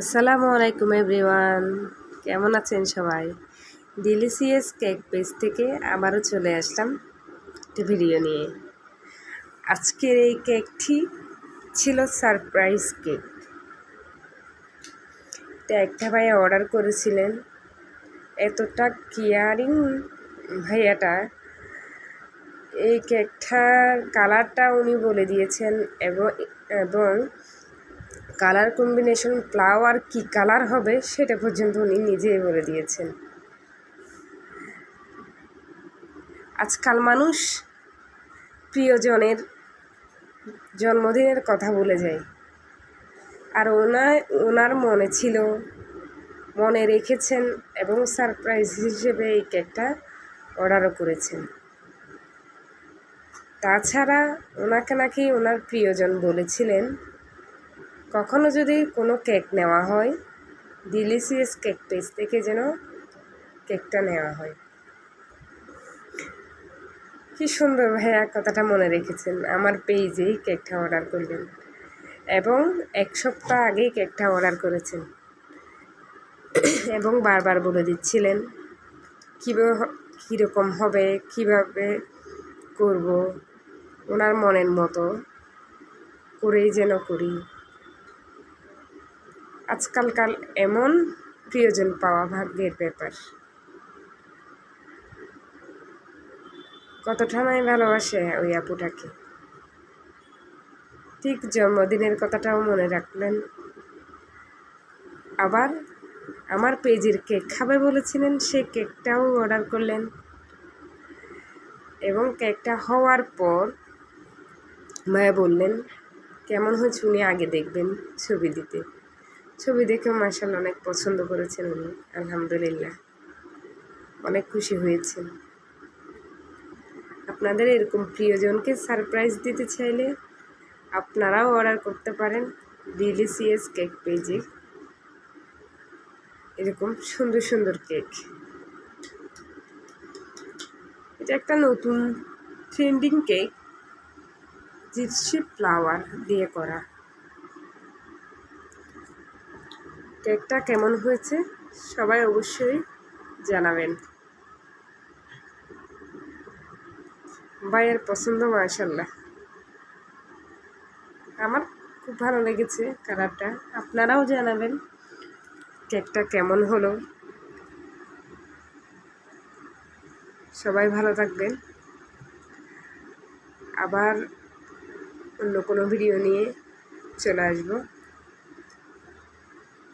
আসসালামু আলাইকুম এভরিওয়ান। কেমন আছেন সবাই? ডিলিসিয়াস কেক পেজ থেকে আবারও চলে আসলাম একটি ভিডিও নিয়ে। আজকের এই কেকটি ছিল সারপ্রাইজ কেক তো একটা ভাইয়া অর্ডার করেছিলেন। এতটা কেয়ারিং ভাইয়াটা, এই কেকটার কালারটা উনি বলে দিয়েছেন এবং এবং কালার কম্বিনেশন ফ্লাওয়ার কি কালার হবে সেটা পর্যন্ত উনি নিজেই বলে দিয়েছেন। আজকাল মানুষ প্রিয়জনের জন্মদিনের কথা বলে যায়। আর ওনার ওনার মনে ছিল, মনে রেখেছেন এবং সারপ্রাইজ হিসেবে এই কেকটা অর্ডারও করেছেন। তাছাড়া ওনাকে নাকি ওনার প্রিয়জন বলেছিলেন কখনো যদি কোনো কেক নেওয়া হয় ডিলিসিয়াস কেক পেজ থেকে যেন কেকটা নেওয়া হয়। কি সুন্দর ভাইয়া কথাটা মনে রেখেছেন। আমার পেজেই কেকটা অর্ডার করলেন এবং এক সপ্তাহ আগেই কেকটা অর্ডার করেছেন। এবং বারবার বলে দিচ্ছিলেন কীভাবে কীরকম হবে, কীভাবে করব? ওনার মনের মতো করেই যেন করি। আজকালকাল এমন প্রিয়জন পাওয়া ভাগ্যের ব্যাপার। কতটা নাই ভালোবাসে ওই আপুটাকে। ঠিক জন্মদিনের কথাটাও মনে রাখলেন। আবার আমার পেজের কেক খাবে বলেছিলেন, সে কেকটাও অর্ডার করলেন। এবং কেকটা হওয়ার পর মায়া বললেন, কেমন হয়েছে উনি আগে দেখবেন ছবি দিতে? ছবি দেখে মার্শাল অনেক পছন্দ করেছেন উনি, আলহামদুলিল্লাহ। অনেক খুশি হয়েছেন আপনাদের এরকম প্রিয়জনকে সারপ্রাইজ দিতে চাইলে আপনারাও অর্ডার করতে পারেন ডিলিসিয়াস কেক পেজে। এরকম সুন্দর সুন্দর কেক। এটা একটা নতুন ট্রেন্ডিং কেক, জিপসি ফ্লাওয়ার দিয়ে করা। কেকটা কেমন হয়েছে, সবাই অবশ্যই জানাবেন। ভাইয়ের পছন্দ মাশাল্লাহ আমার খুব ভালো লেগেছে কালারটা আপনারাও জানাবেন কেকটা কেমন হলো। সবাই ভালো থাকবেন। আবার অন্য কোনো ভিডিও নিয়ে চলে আসব।